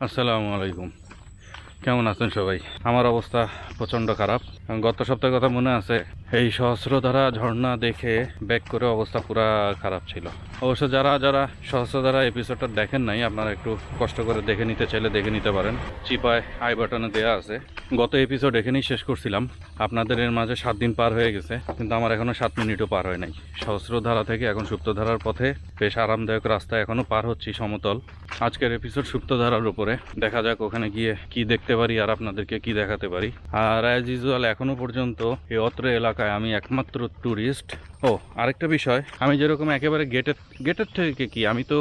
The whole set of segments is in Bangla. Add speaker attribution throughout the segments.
Speaker 1: আসসালামু আলাইকুম কেমন আছেন সবাই? আমার অবস্থা প্রচণ্ড খারাপ। গত সপ্তাহের কথা মনে আছে, এই সহস্রধারা ঝর্ণা দেখে ব্যাক করে অবস্থা পুরা খারাপ ছিল। অবশ্য যারা যারা সহস্রধারা এপিসোডটা দেখেন নাই, আপনারা একটু কষ্ট করে দেখে নিতে চাইলে দেখে নিতে পারেন। চিপায় আই বাটনে দেওয়া আছে। গত এপিসোড এখানেই শেষ করছিলাম। আপনাদের এর মাঝে সাত দিন পার হয়ে গেছে, কিন্তু আমার এখনও সাত মিনিটও পার হয় নাই। সহস্রধারা থেকে এখন সুপ্তধারার পথে বেশ আরামদায়ক রাস্তা এখনও পার হচ্ছি সমতল। আজকের এপিসোড সুপ্তধারার উপরে। দেখা যাক ওখানে গিয়ে কি দেখতে পারি আর আপনাদেরকে কি দেখাতে পারি। আর অ্যাজ ইউজুয়াল এখনও পর্যন্ত এই অত্র এলাকায় আমি একমাত্র ট্যুরিস্ট ও, আরেকটা বিষয়, আমি যেরকম একেবারে গেটের গেটের থেকে কি, আমি তো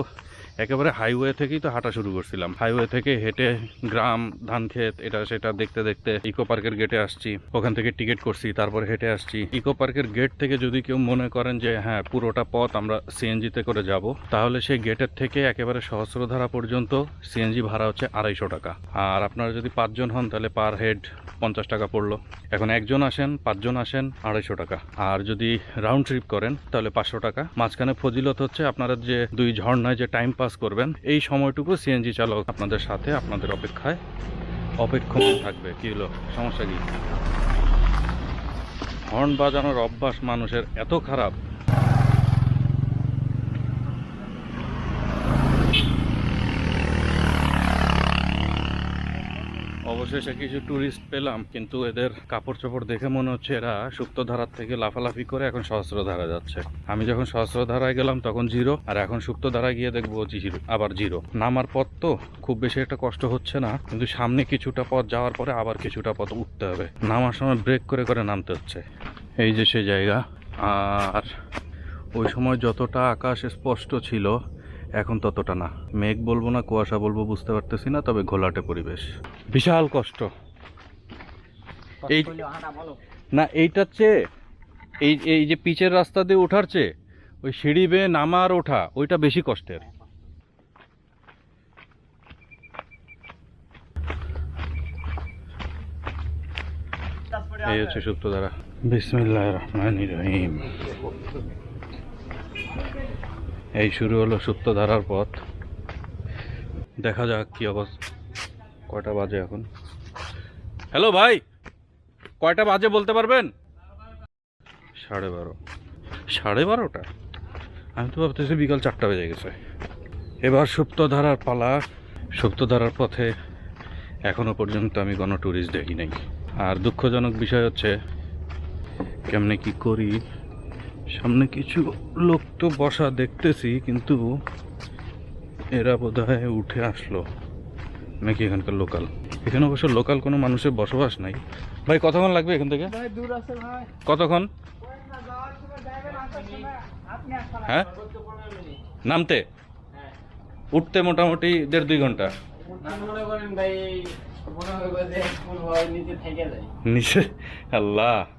Speaker 1: একেবারে হাইওয়ে থেকেই তো হাঁটা শুরু করছিলাম। হাইওয়ে থেকে হেঁটে গ্রাম ধান ক্ষেত এটা সেটা দেখতে দেখতে ইকো পার্কের গেটে আসছি। ওখান থেকে টিকিট করছি, তারপর হেঁটে আসছি। ইকো পার্কের গেট থেকে যদি কেউ মনে করেন যে হ্যাঁ পুরোটা পথ আমরা সিএনজিতে করে যাব, তাহলে সেই গেটের থেকে একেবারে সহস্রধারা পর্যন্ত সিএনজি ভাড়া হচ্ছে আড়াইশো টাকা। আর আপনারা যদি পাঁচজন হন, তাহলে পার হেড পঞ্চাশ টাকা পড়ল। এখন একজন আসেন, পাঁচজন আসেন, আড়াইশো টাকা। আর যদি রাউন্ড ট্রিপ করেন, তাহলে পাঁচশো টাকা। মাঝখানে ফজিলত হচ্ছে আপনারা যে দুই ঝর্ণায় যে টাইম পাস করবেন। এই সময়টুকু সিএনজি চালক আপনাদের সাথে, আপনাদের অপেক্ষায় অপেক্ষমান থাকবে। কি হলো? সমস্যা কি? হর্ন বাজানোর অভ্যাস মানুষের এত খারাপ। অবশেষে কিছু ট্যুরিস্ট পেলাম, কিন্তু এদের কাপড় চোপড় দেখে মনে হচ্ছে এরা সুপ্তধারার থেকে লাফালাফি করে এখন সহস্রধারা যাচ্ছে। আমি যখন সহস্রধারায় গেলাম তখন জিরো আর এখন সুপ্তধারায় গিয়ে দেখব জিরো আবার জিরো নামার পথ তো খুব বেশি একটা কষ্ট হচ্ছে না, কিন্তু সামনে কিছুটা পথ যাওয়ার পরে আবার কিছুটা পথ উঠতে হবে। নামার সময় ব্রেক করে করে নামতে হচ্ছে। এই যে সে জায়গা, আর ওই সময় যতটা আকাশ স্পষ্ট ছিল এখন ততটা না। মেঘ বলব না কুয়াশা বলব বুঝতে পারতেছি না তবে ঘোলাটে পরিবেশ। বিশাল কষ্ট। এই না এইটার চেয়ে এই এই যে পিচের রাস্তা দিয়ে ওঠার চেয়ে ওই সিঁড়ি বেয়ে নামা আর ওঠা ওইটা বেশি কষ্টের। এই হচ্ছে সুপ্ত দ্বারা বিসমিল্লাহ রহমান রহিম। এই শুরু হলো সুপ্ত ধারার পথ। দেখা যাক কি অবস্থা। কয়টা বাজে এখন? হ্যালো ভাই, কয়টা বাজে বলতে পারবেন? সাড়ে বারো। সাড়ে বারোটা? আমি তো ভাবতেছি বিকাল চারটা বেজে গেছে। এবার সুপ্ত ধারার পালা। সুপ্ত ধারার পথে এখনও পর্যন্ত আমি কোনো ট্যুরিস্ট দেখি নাই। আর দুঃখজনক বিষয় হচ্ছে, কেমনে কি করি? সামনে কিছু লোক তো বসা দেখতেছি কিন্তু এরা বোধহয় উঠে আসলো। নাকি এখানকার লোকাল? এখানে অবশ্য লোকাল কোনো মানুষের বসবাস নাই। ভাই কতক্ষণ লাগবে এখান থেকে?
Speaker 2: ভাই দূর আছে ভাই।
Speaker 1: কতক্ষণ? হ্যাঁ? নামতে? উঠতে মোটামুটি দেড় দুই
Speaker 2: ঘণ্টা। করেন ভাই হবে যে ফুল নিচে থেকে যায়।
Speaker 1: নিচে? আল্লাহ।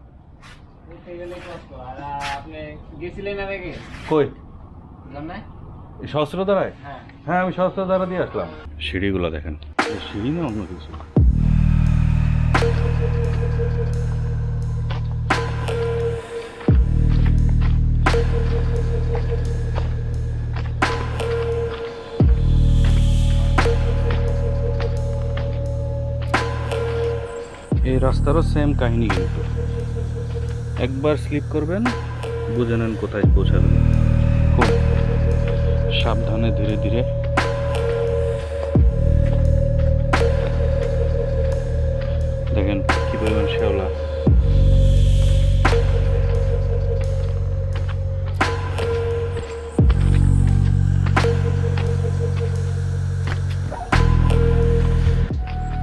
Speaker 1: কই? সহস্র দ্বারায়
Speaker 2: হ্যাঁ।
Speaker 1: হ্যাঁ আমি সহস্র দ্বারা দিয়ে আসলাম। সিঁড়িগুলো দেখেন। এই সিঁড়ি না অন্য কিছু? এই রাস্তারও সেম কাহিনী কিন্তু। একবার স্লিপ করবেন, বুঝে নেন কোথায় পৌঁছাবেন। খুব সাবধানে ধীরে ধীরে। দেখেন কি পরিমাণ শেওলা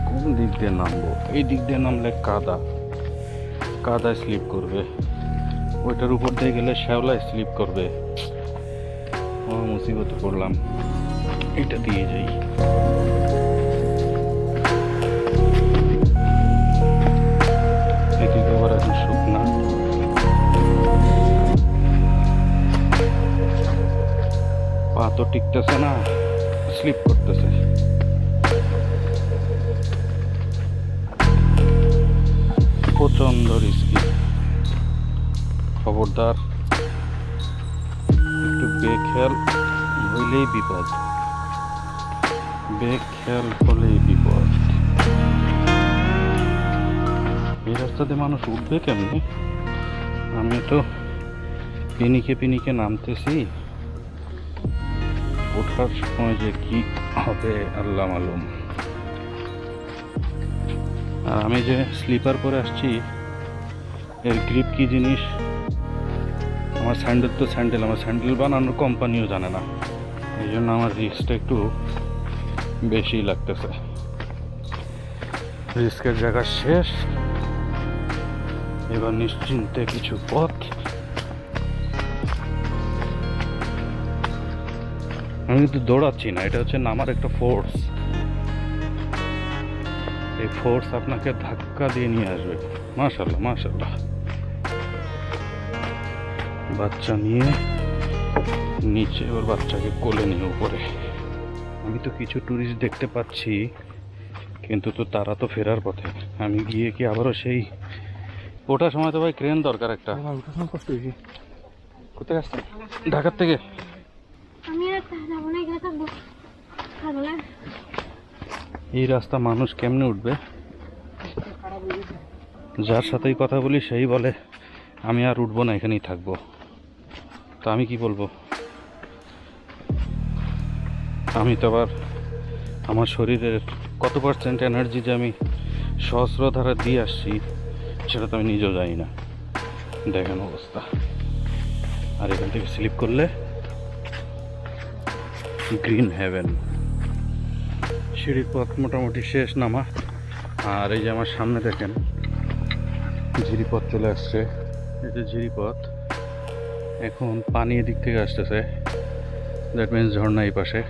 Speaker 1: কোন দিক দিয়ে নামবো? এই দিক দিয়ে নামলে কাদা। কাদায় স্লিপ করবে। ওইটার উপর দিয়ে গেলে শ্যাওলায় স্লিপ করবে। মুসিবতে পড়লাম। এটা দিয়ে যাই। পা তো টিকতেছে না স্লিপ করতেছে। প্রচণ্ড রিস্কি খবরদার, একটু বেখেয়াল হইলেই বিপদ। বেগ খেয়াল হলেই বিপদ। এই রাস্তাতে মানুষ উঠবে কেমনি? আমি তো পিনিকে পিনিকে নামতেছি। ওঠার সময় যে কি হবে, আল্লাহ মালুম। আর আমি যে স্লিপার পরে আসছি, এর গ্রিপ কি জিনিস? আমার স্যান্ডেল তো স্যান্ডেল আমার স্যান্ডেল বানানোর কোম্পানিও জানে না। এই জন্য আমার রিস্কটা একটু বেশি লাগতেছে। রিস্কের জায়গা শেষ। এবার নিশ্চিন্তে কিছু পথ। আমি কিন্তু দৌড়াচ্ছি না, এটা হচ্ছে নামার একটা ফোর্স এই ফোর্স আপনাকে ধাক্কা দিয়ে নিয়ে আসবে। মাশাল্লাহ মাশাল্লাহ বাচ্চা নিয়ে নিচে ওর বাচ্চাকে কোলে নিয়ে উপরে। আমি তো কিছু ট্যুরিস্ট দেখতে পাচ্ছি কিন্তু তো তারা তো ফেরার পথে। আমি গিয়ে কি আবারও সেই ওটার সময় তো ভাই ক্রেন দরকার একটা।
Speaker 2: কষ্ট হয়েছে। কোথায় আসছেন?
Speaker 1: ঢাকার থেকে?
Speaker 3: আমি আর যাব না এখানে থাকব। ভালো না
Speaker 1: এই রাস্তা মানুষ কেমনে উঠবে? যার সাথেই কথা বলি, সেই বলে, আমি আর উঠবো না, এখানেই থাকব। তা আমি কি বলব? আমি তো আবার আমার শরীরের কত পার্সেন্ট এনার্জি যে আমি সহস্র ধারা দিয়ে আসছি, সেটা তো আমি নিজেও জানি না। দেখেন অবস্থা। আর এখান থেকে স্লিপ করলে, গ্রিন হেভেন। সিঁড়ির পথ মোটামুটি শেষ নামা। আর এই যে আমার সামনে দেখেন, ঝিরিপথ চলে আসছে। এই যে ঝিরিপথ, এখন পানি এদিক থেকে আসতেছে। দ্যাট মিনস ঝর্ণা এই পাশে।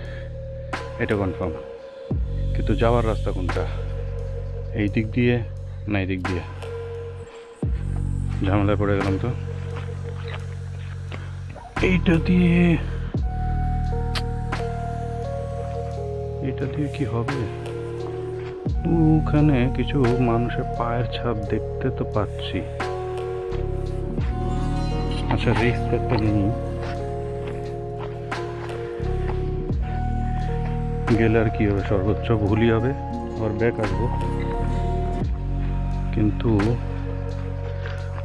Speaker 1: এটা কনফার্ম কিন্তু যাওয়ার রাস্তা কোনটা? এই দিক দিয়ে না এই দিক দিয়ে? ঝামেলায় পড়ে গেলাম তো। এইটা দিয়ে এটা দিয়ে কি হবে? ওখানে কিছু মানুষের পায়ের ছাপ দেখতে তো পাচ্ছি। আচ্ছা রিস্ক একটা নেই। গেলে আর কি হবে? সর্বোচ্চ ভুলই হবে। আবার ব্যাক আসব। কিন্তু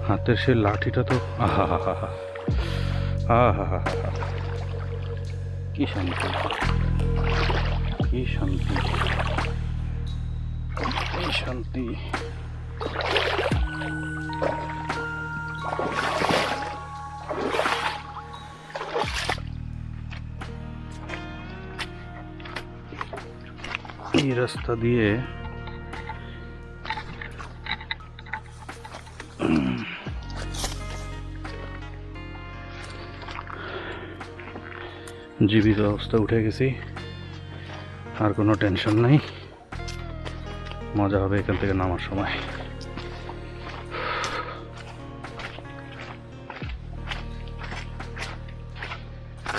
Speaker 1: হাতের সে লাঠিটা তো আহা হা হা হা হা হা হা কি শান্তি। কি শান্তি? কি শান্তি? এই রাস্তা দিয়ে জীবিত অবস্থা উঠে গেছি। আর কোনো টেনশন নাই। মজা হবে এখান থেকে নামার সময়।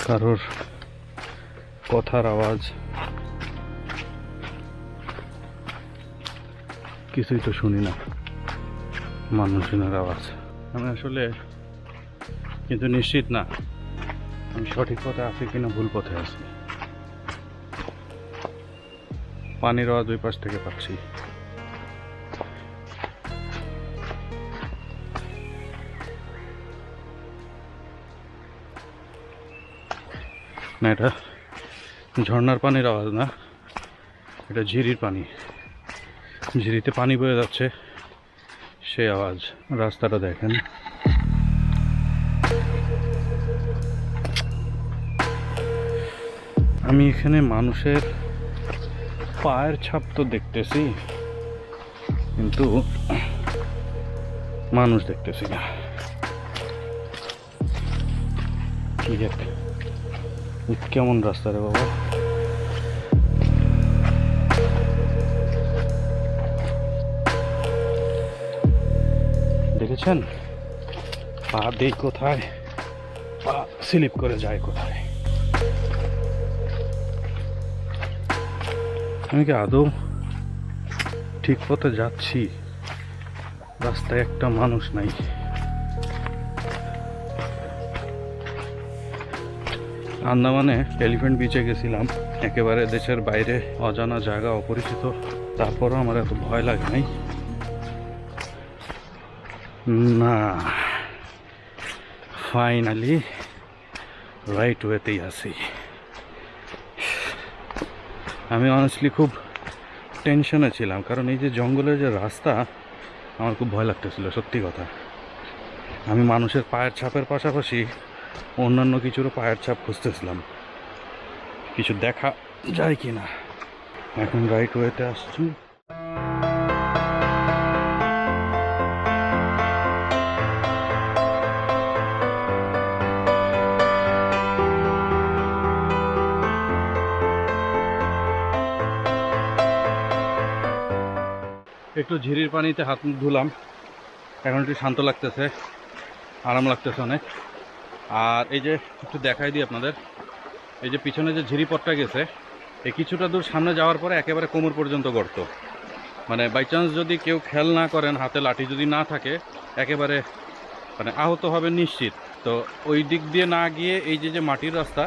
Speaker 1: কারোর কথার আওয়াজ কিছুই তো শুনি না। মানুষজনের আওয়াজ। আমি আসলে কিন্তু নিশ্চিত না। আমি সঠিক পথে আছি কিনা ভুল পথে আছি। পানির আওয়াজ ওই পাশ থেকে পাচ্ছি। না, এটা ঝর্নার পানির আওয়াজ না। এটা ঝিরির পানি। ঝিরিতে পানি বয়ে যাচ্ছে। সেই আওয়াজ। রাস্তাটা দেখেন। আমি এখানে মানুষের পায়ের ছাপ তো দেখতেছি, কিন্তু মানুষ দেখতেছি না। কি কেমন রাস্তা রে বাবা। দেখেছেন? পা দেই কোথায়? পা স্লিপ করে যায় কোথায়? আমি কি আদৌ ঠিক পথে যাচ্ছি? রাস্তায় একটা মানুষ নাই। আন্দামানে এলিফ্যান্ট বিচে গেছিলাম। একেবারে দেশের বাইরে অজানা জায়গা অপরিচিত। তারপরও আমার এত ভয় লাগে নাই। না ফাইনালি রাইট ওয়েতেই আছি। আমি অনেস্টলি খুব টেনশনে ছিলাম, কারণ এই যে জঙ্গলের যে রাস্তা, আমার খুব ভয় লাগতেছিল, সত্যি কথা। আমি মানুষের পায়ের ছাপের পাশাপাশি অন্যান্য কিছুরও পায়ের ছাপ খুঁজতেছিলাম। কিছু দেখা যায় কি না এখন রাইট ওয়েতে আসছি। একটু ঝিরির পানিতে হাত ধুলাম। এখন একটু শান্ত লাগতেছে, আরাম লাগতেছে অনেক। আর এই যে একটু দেখাই দিই আপনাদের, এই যে পিছনে যে ঝিরি পথটা গেছে এই কিছুটা দূর সামনে যাওয়ার পরে একেবারে কোমর পর্যন্ত গর্ত। মানে বাই চান্স যদি কেউ খেয়াল না করেন, হাতে লাঠি যদি না থাকে, একেবারে মানে আহত হবে নিশ্চিত। তো ওই দিক দিয়ে না গিয়ে এই যে যে মাটির রাস্তা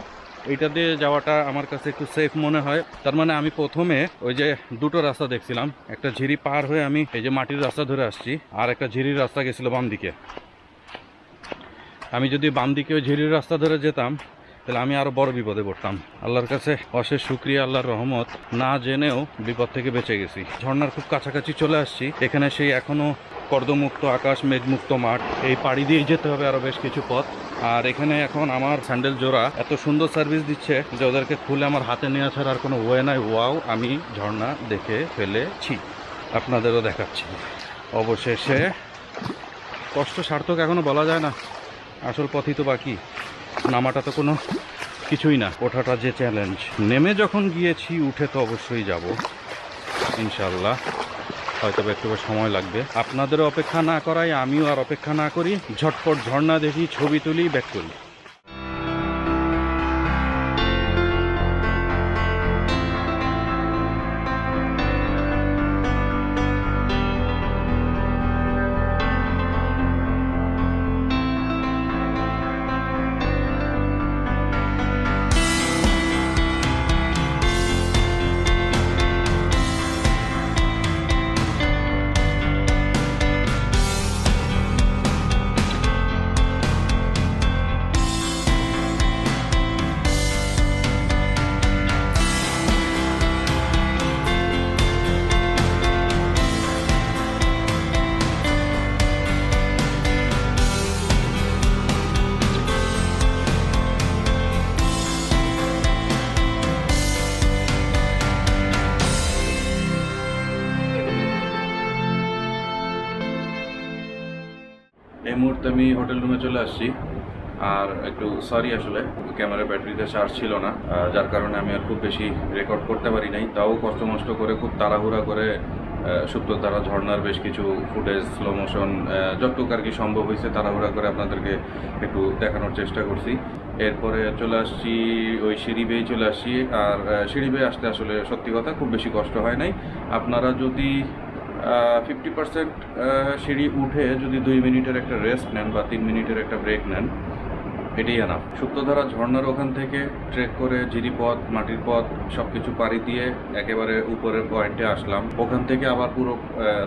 Speaker 1: এইটা দিয়ে যাওয়াটা আমার কাছে একটু সেফ মনে হয়। তার মানে আমি প্রথমে ওই যে দুটো রাস্তা দেখছিলাম। একটা ঝিরি পার হয়ে আমি এই যে মাটির রাস্তা ধরে আসছি, আর একটা ঝিরির রাস্তা গেছিল বাম দিকে। আমি যদি বাম দিকে ওই ঝিরির রাস্তা ধরে যেতাম, তাহলে আমি আরও বড় বিপদে পড়তাম। আল্লাহর কাছে অশেষ শুক্রিয়া, আল্লাহর রহমত। না জেনেও বিপদ থেকে বেঁচে গেছি। ঝর্ণার খুব কাছাকাছি চলে আসছি। এখানে সেই এখনও কর্দমুক্ত আকাশ, মেঘমুক্ত মাঠ। এই পাড়ি দিয়েই যেতে হবে আরও বেশ কিছু পথ। আর এখানে এখন আমার স্যান্ডেল জোড়া এত সুন্দর সার্ভিস দিচ্ছে যে ওদেরকে খুলে আমার হাতে নেওয়া ছাড়া আর কোনো ওয়ে নাই। ওয়াও, আমি ঝর্ণা দেখে ফেলেছি। আপনাদেরও দেখাচ্ছি। অবশেষে কষ্ট সার্থক এখনও বলা যায় না। আসল পথই তো বাকি। নামাটা তো কোনো কিছুই না। ওঠাটা যে চ্যালেঞ্জ নেমে যখন গিয়েছি, উঠে তো অবশ্যই যাব। ইনশাল্লাহ হয়তো একটু সময় লাগবে। আপনাদের অপেক্ষা না করাই, আমিও আর অপেক্ষা না করি। ঝটপট ঝর্ণা দেখি, ছবি তুলি, ব্যাক করি। আসছি। আর একটু সরি আসলে ক্যামেরা ব্যাটারিতে চার্জ ছিল না। যার কারণে আমি আর খুব বেশি রেকর্ড করতে পারি নাই। তাও কষ্ট মষ্ট করে, খুব তাড়াহুড়া করে সুপ্তধারা ঝর্নার বেশ কিছু ফুটেজ স্লো মোশন যতটুকু আর কি সম্ভব হয়েছে তাড়াহুড়া করে আপনাদেরকে একটু দেখানোর চেষ্টা করছি। এরপরে চলে আসছি, ওই সিঁড়ি বেয়ে চলে আসছি। আর সিঁড়ি বেয়ে আসতে আসলে সত্যি কথা খুব বেশি কষ্ট হয় নাই। আপনারা যদি ফিফটি পার্সেন্ট সিঁড়ি উঠে যদি দুই মিনিটের একটা রেস্ট নেন বা তিন মিনিটের একটা ব্রেক নেন এটাই আনা। সুপ্তধারা ঝর্ণার ওখান থেকে ট্রেক করে জিরিপথ, মাটির পথ সব কিছু পাড়ি দিয়ে একেবারে উপরের পয়েন্টে আসলাম। ওখান থেকে আবার পুরো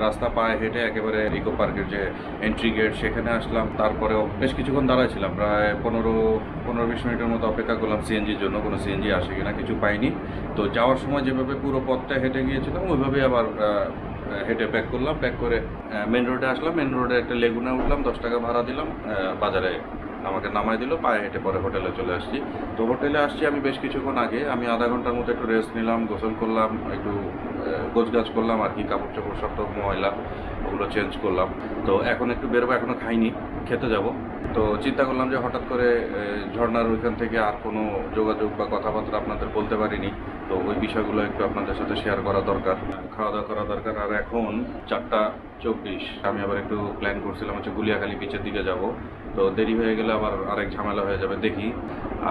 Speaker 1: রাস্তা পায়ে হেঁটে একেবারে ইকো পার্কের যে এন্ট্রি গেট সেখানে আসলাম। তারপরেও বেশ কিছুক্ষণ দাঁড়াইছিলাম। প্রায় পনেরো পনেরো বিশ মিনিটের মতো অপেক্ষা করলাম সিএনজির জন্য। কোনো সিএনজি আসে কিনা কিছু পাইনি। তো যাওয়ার সময় যেভাবে পুরো পথটা হেঁটে গিয়েছিলাম, ওইভাবেই আবার হেঁটে প্যাক করলাম। প্যাক করে মেন রোডে আসলাম। মেন রোডে একটা লেগুনে উঠলাম, দশ টাকা ভাড়া দিলাম বাজারে আমাকে নামাই দিল, পায়ে হেঁটে পরে হোটেলে চলে আসছি। তো হোটেলে আসছি আমি বেশ কিছুক্ষণ আগে। আমি আধা ঘণ্টার মতো একটু রেস্ট নিলাম, গোসল করলাম, একটু গোছ গাছ করলাম, আর কি, কাপড় চাপড় সব তো ময়লা, ওগুলো চেঞ্জ করলাম। তো এখন একটু বেরোবো এখনও খাইনি, খেতে যাব। তো চিন্তা করলাম যে হঠাৎ করে ঝর্নার ওইখান থেকে আর কোনো যোগাযোগ বা কথাবার্তা আপনাদের বলতে পারিনি। তো ওই বিষয়গুলো একটু আপনাদের সাথে শেয়ার করা দরকার। খাওয়া দাওয়া করা দরকার। আর এখন চারটা চব্বিশ। আমি আবার একটু প্ল্যান করছিলাম হচ্ছে গুলিয়াখালী বিচের দিকে যাব। তো দেরি হয়ে গেলে আবার আরেক ঝামেলা হয়ে যাবে, দেখি।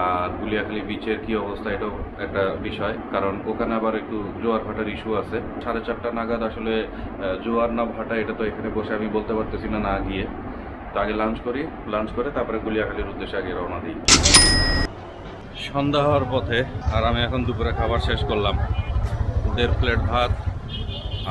Speaker 1: আর গুলিয়াখালী বিচের কি অবস্থা এটাও একটা বিষয়। কারণ ওখানে আবার একটু জোয়ার ভাটার ইস্যু আছে। সাড়ে চারটা নাগাদ আসলে জোয়ার না ভাটা, এটা তো এখানে বসে আমি বলতে পারতেছি না না গিয়ে। তো আগে লাঞ্চ করি লাঞ্চ করে তারপরে গুলিয়াখালীর উদ্দেশ্যে আগে রওনা দিই। সন্ধ্যা হওয়ার পথে আর আমি এখন দুপুরে খাবার শেষ করলাম। দেড় প্লেট ভাত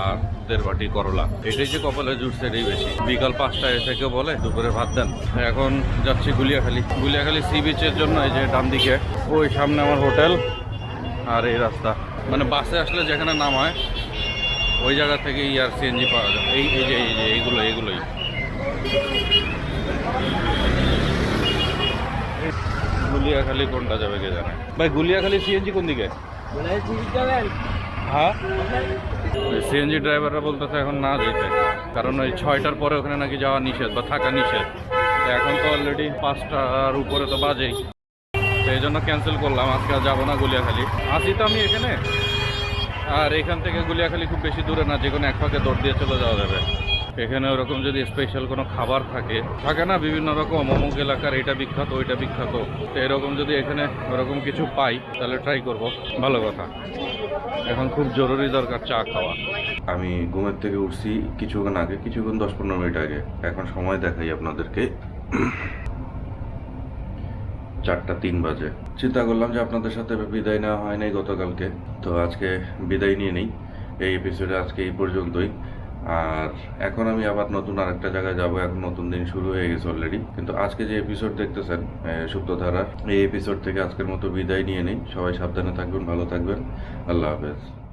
Speaker 1: আর দেড় বাটি করলা। এটাই যে কপালে জুটছে এটাই বেশি। বিকাল পাঁচটায় এসে কেউ বলে, দুপুরে ভাত দেন। এখন যাচ্ছি গুলিয়াখালী। গুলিয়াখালী সি বিচের জন্য এই যে ডান দিকে। ওই সামনে আমার হোটেল আর এই রাস্তা। মানে বাসে আসলে যেখানে নামায়, ওই জায়গা থেকে ইয়ার সিএনজি পাওয়া যায়। এই এই যে এই যে, এইগুলো, এইগুলোই। গুলিয়াখালী কোনটা যাবে কে জানে? ভাই, গুলিয়াখালী সিএনজি কোন দিকে?
Speaker 2: হয়?
Speaker 1: সিএনজি ড্রাইভাররা বলতেছে এখন না যেতে। কারণ ওই ছয়টার পরে ওখানে নাকি যাওয়া নিষেধ বা থাকা নিষেধ। এখন তো অলরেডি পাঁচটার উপরে তো বাজেই। তো এই জন্য ক্যান্সেল করলাম, আজকে আর যাব না গুলিয়াখালী। আসি তো আমি এখানে। আর এখান থেকে গুলিয়াখালী খুব বেশি দূরে না, যে কোনো এক ফাঁকে দৌড় দিয়ে চলে যাওয়া যাবে। এখানে ওরকম যদি স্পেশাল কোনো খাবার থাকে থাকে না বিভিন্ন রকম, অমুক এলাকার এটা বিখ্যাত, ওইটা বিখ্যাত, তো এরকম যদি এখানে ওরকম কিছু পাই, তাহলে ট্রাই করব। ভালো কথা। এখন খুব জরুরি দরকার চা খাওয়া।
Speaker 4: আমি ঘুমের থেকে উঠছি কিছুক্ষণ আগে কিছুক্ষণ দশ পনেরো মিনিট আগে। এখন সময় দেখাই আপনাদেরকে। চারটা তিন বাজে। চিন্তা করলাম যে আপনাদের সাথে বিদায় নেওয়া হয় নাই গতকালকে, তো আজকে বিদায় নিয়ে নেই। এই এপিসোডে আজকে এই পর্যন্তই। আর এখন আমি আবার নতুন আরেকটা জায়গায় যাব এখন নতুন দিন শুরু হয়ে গেছে অলরেডি কিন্তু আজকে যে এপিসোড দেখতেছেন আহ, সুপ্তধারার এই এপিসোড থেকে আজকের মতো বিদায় নিয়ে নেই। সবাই সাবধানে থাকবেন ভালো থাকবেন। আল্লাহ হাফেজ।